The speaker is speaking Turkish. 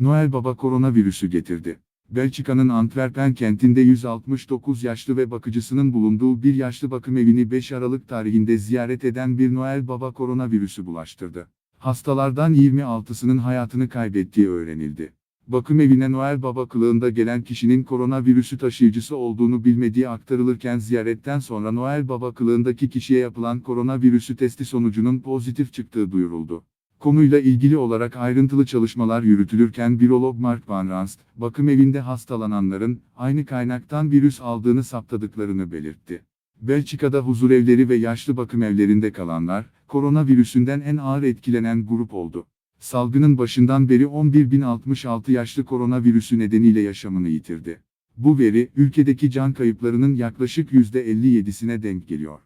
Noel Baba koronavirüsü getirdi. Belçika'nın Antwerpen kentinde 169 yaşlı ve bakıcısının bulunduğu bir yaşlı bakım evini 5 Aralık tarihinde ziyaret eden bir Noel Baba koronavirüsü bulaştırdı. Hastalardan 26'sının hayatını kaybettiği öğrenildi. Bakım evine Noel Baba kılığında gelen kişinin koronavirüsü taşıyıcısı olduğunu bilmediği aktarılırken ziyaretten sonra Noel Baba kılığındaki kişiye yapılan koronavirüsü testi sonucunun pozitif çıktığı duyuruldu. Konuyla ilgili olarak ayrıntılı çalışmalar yürütülürken virolog Mark Van Ranst, bakım evinde hastalananların aynı kaynaktan virüs aldığını saptadıklarını belirtti. Belçika'da huzurevleri ve yaşlı bakım evlerinde kalanlar, koronavirüsünden en ağır etkilenen grup oldu. Salgının başından beri 11.066 yaşlı koronavirüsü nedeniyle yaşamını yitirdi. Bu veri, ülkedeki can kayıplarının yaklaşık %57'sine denk geliyor.